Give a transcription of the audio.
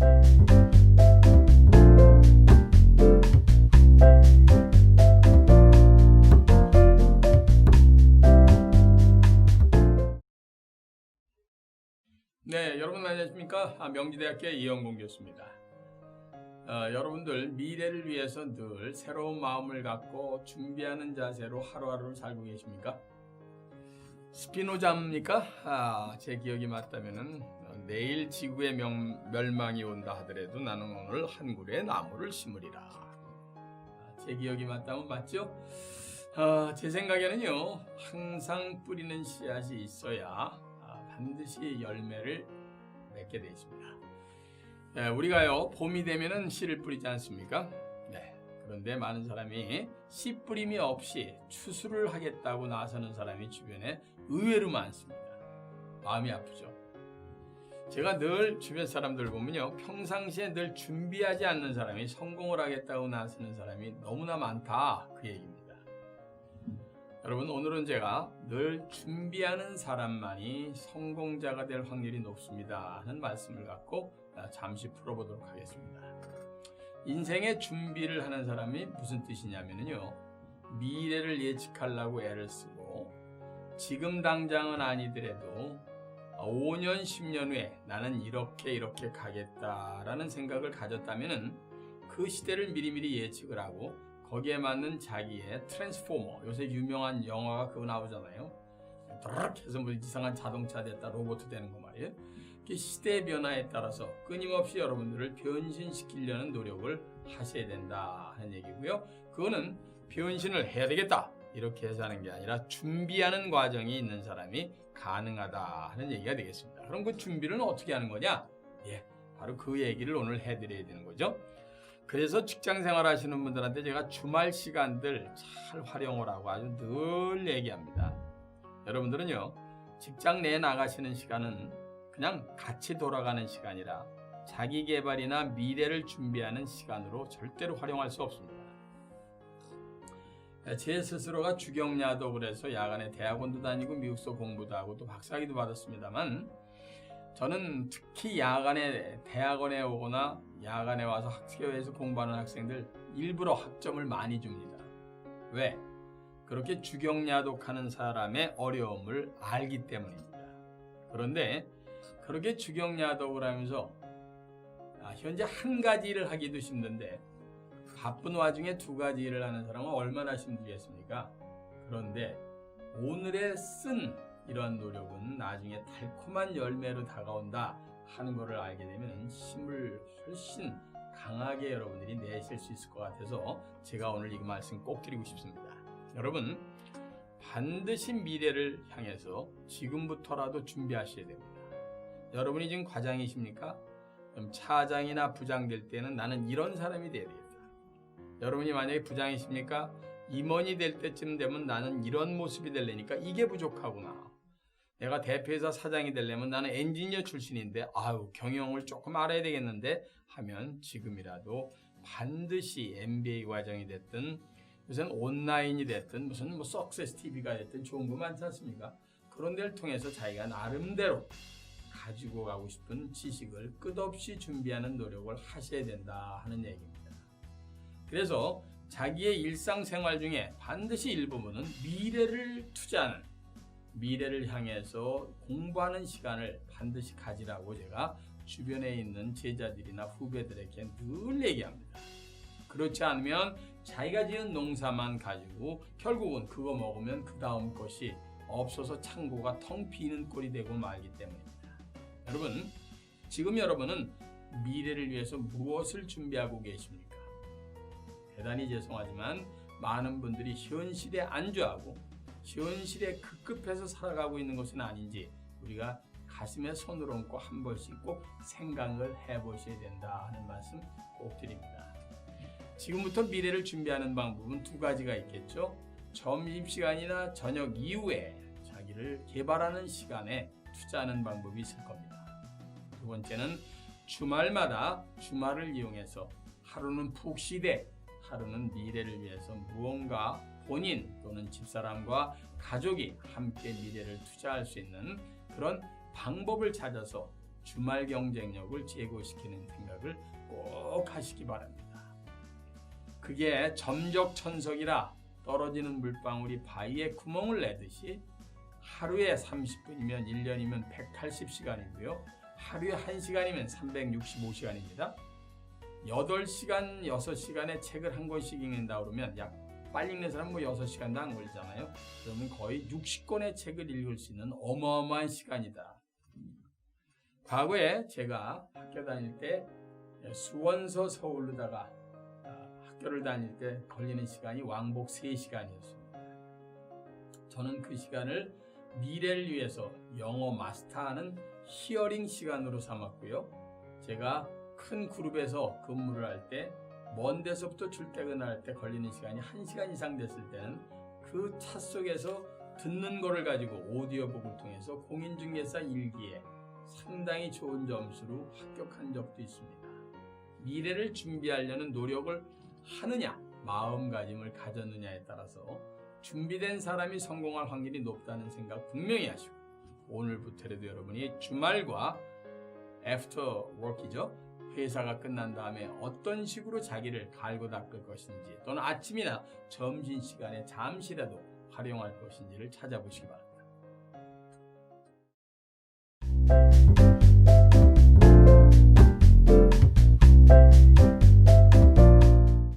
네, 여러분 안녕하십니까? 아, 명지대학교의 이영공 교수입니다. 어, 여러분들 미래를 위해서 늘 새로운 마음을 갖고 준비하는 자세로 하루하루를 살고 계십니까? 스피노자입니까? 아, 제 기억이 맞다면은 어, 내일 지구의 명- 멸망이 온다 하더라도 나는 오늘 한 그루의 나무를 심으리라. 아, 제 기억이 맞다면 맞죠? 아, 제 생각에는요 항상 뿌리는 씨앗이 있어야 아, 반드시 열매를 맺게 되어 있습니다. 예, 우리가요 봄이 되면은 씨를 뿌리지 않습니까? 네. 그런데 많은 사람이 씨 뿌림이 없이 추수를 하겠다고 나서는 사람이 주변에 의외로 많습니다. 마음이 아프죠. 제가 늘 주변 사람들 보면요 평상시에 늘 준비하지 않는 사람이 성공을 하겠다고 나서는 사람이 너무나 많다 그 얘기입니다. 여러분 오늘은 제가 늘 준비하는 사람만이 성공자가 될 확률이 높습니다 하는 말씀을 갖고 아, 잠시 풀어보도록 하겠습니다. 인생의 준비를 하는 사람이 무슨 뜻이냐면요 미래를 예측하려고 애를 쓰고 지금 당장은 아니더라도 5년 10년 후에 나는 이렇게 이렇게 가겠다라는 생각을 가졌다면은 그 시대를 미리미리 예측을 하고 거기에 맞는 자기의 트랜스포머 요새 유명한 영화가 그거 나오잖아요. 드르륵 해서 뭐 이상한 자동차 됐다 로봇 되는 거 말이에요. 그 시대의 변화에 따라서 끊임없이 여러분들을 변신시키려는 노력을 하셔야 된다 하는 얘기고요. 그거는 변신을 해야 되겠다 이렇게 해서 하는 게 아니라 준비하는 과정이 있는 사람이 가능하다 하는 얘기가 되겠습니다. 그럼 그 준비는 어떻게 하는 거냐? 예, 바로 그 얘기를 오늘 해드려야 되는 거죠. 그래서 직장 생활 하시는 분들한테 제가 주말 시간들 잘 활용을 하고 아주 늘 얘기합니다. 여러분들은요, 직장 내에 나가시는 시간은 그냥 같이 돌아가는 시간이라 자기 개발이나 미래를 준비하는 시간으로 절대로 활용할 수 없습니다. 제 스스로가 주경야도 그래서 야간에 대학원도 다니고 미국서 공부도 하고 또 박사학위도 받았습니다만 저는 특히 야간에 대학원에 오거나 야간에 와서 학교에서 공부하는 학생들 일부러 학점을 많이 줍니다. 왜? 그렇게 주경야독하는 사람의 어려움을 알기 때문입니다. 그런데 그렇게 주경야독을 하면서 아, 현재 한 가지 일을 하기도 힘든데 바쁜 와중에 두 가지 일을 하는 사람은 얼마나 힘들겠습니까? 그런데 오늘에 쓴 이러한 노력은 나중에 달콤한 열매로 다가온다 하는 것을 알게 되면 힘을 훨씬 강하게 여러분들이 내실 수 있을 것 같아서 제가 오늘 이 말씀 꼭 드리고 싶습니다. 여러분 반드시 미래를 향해서 지금부터라도 준비하셔야 됩니다. 여러분이 지금 과장이십니까? 그럼 차장이나 부장 될 때는 나는 이런 사람이 돼야 되겠다. 여러분이 만약에 부장이십니까? 임원이 될 때쯤 되면 나는 이런 모습이 되려니까 이게 부족하구나. 내가 대표이사 사장이 되려면 나는 엔지니어 출신인데 아유 경영을 조금 알아야 되겠는데 하면 지금이라도 반드시 MBA 과정이 됐든 무슨 온라인이 됐든 무슨 뭐 석세스 TV가 됐든 좋은 거 많지 않습니까? 그런 데를 통해서 자기가 나름대로 가지고 가고 싶은 지식을 끝없이 준비하는 노력을 하셔야 된다 하는 얘기입니다. 그래서 자기의 일상생활 중에 반드시 일부분은 미래를 투자하는 미래를 향해서 공부하는 시간을 반드시 가지라고 제가 주변에 있는 제자들이나 후배들에게 늘 얘기합니다. 그렇지 않으면 자기가 지은 농사만 가지고 결국은 그거 먹으면 그 다음 것이 없어서 창고가 텅 비는 꼴이 되고 말기 때문입니다. 여러분, 지금 여러분은 미래를 위해서 무엇을 준비하고 계십니까? 대단히 죄송하지만 많은 분들이 현실에 안주하고 현실에 급급해서 살아가고 있는 것은 아닌지 우리가 가슴에 손을 얹고 한 번씩 꼭 생각을 해보셔야 된다 하는 말씀 꼭 드립니다. 지금부터 미래를 준비하는 방법은 두 가지가 있겠죠. 점심시간이나 저녁 이후에 자기를 개발하는 시간에 투자하는 방법이 있을 겁니다. 두 번째는 주말마다 주말을 이용해서 하루는 푹 쉬되 하루는 미래를 위해서 무언가 본인 또는 집사람과 가족이 함께 미래를 투자할 수 있는 그런 방법을 찾아서 주말 경쟁력을 제고시키는 생각을 꼭 하시기 바랍니다. 그게 점적 천석이라 떨어지는 물방울이 바위에 구멍을 내듯이 하루에 30분이면 1년이면 180시간이고요. 하루에 1시간이면 365시간입니다. 8시간, 6시간의 책을 한 권씩 읽는다 그러면 약 빨리 읽는 사람은 뭐 6시간도 안 걸리잖아요. 그러면 거의 60권의 책을 읽을 수 있는 어마어마한 시간이다. 과거에 제가 학교 다닐 때 수원서 서울로다가 아, 학교를 다닐 때 걸리는 시간이 왕복 3시간이었습니다. 저는 그 시간을 미래를 위해서 영어 마스터하는 히어링 시간으로 삼았고요. 제가 큰 그룹에서 근무를 할 때 먼 데서부터 출퇴근할 때 걸리는 시간이 1시간 이상 됐을 때는 그 차 속에서 듣는 거를 가지고 오디오북을 통해서 공인중개사 일기에 상당히 좋은 점수로 합격한 적도 있습니다. 미래를 준비하려는 노력을 하느냐, 마음가짐을 가졌느냐에 따라서 준비된 사람이 성공할 확률이 높다는 생각 분명히 하시고 오늘부터라도 여러분이 주말과 애프터 워크이죠. 회사가 끝난 다음에 어떤 식으로 자기를 갈고 닦을 것인지 또는 아침이나 점심 시간에 잠시라도 활용할 것인지를 찾아보시기 바랍니다.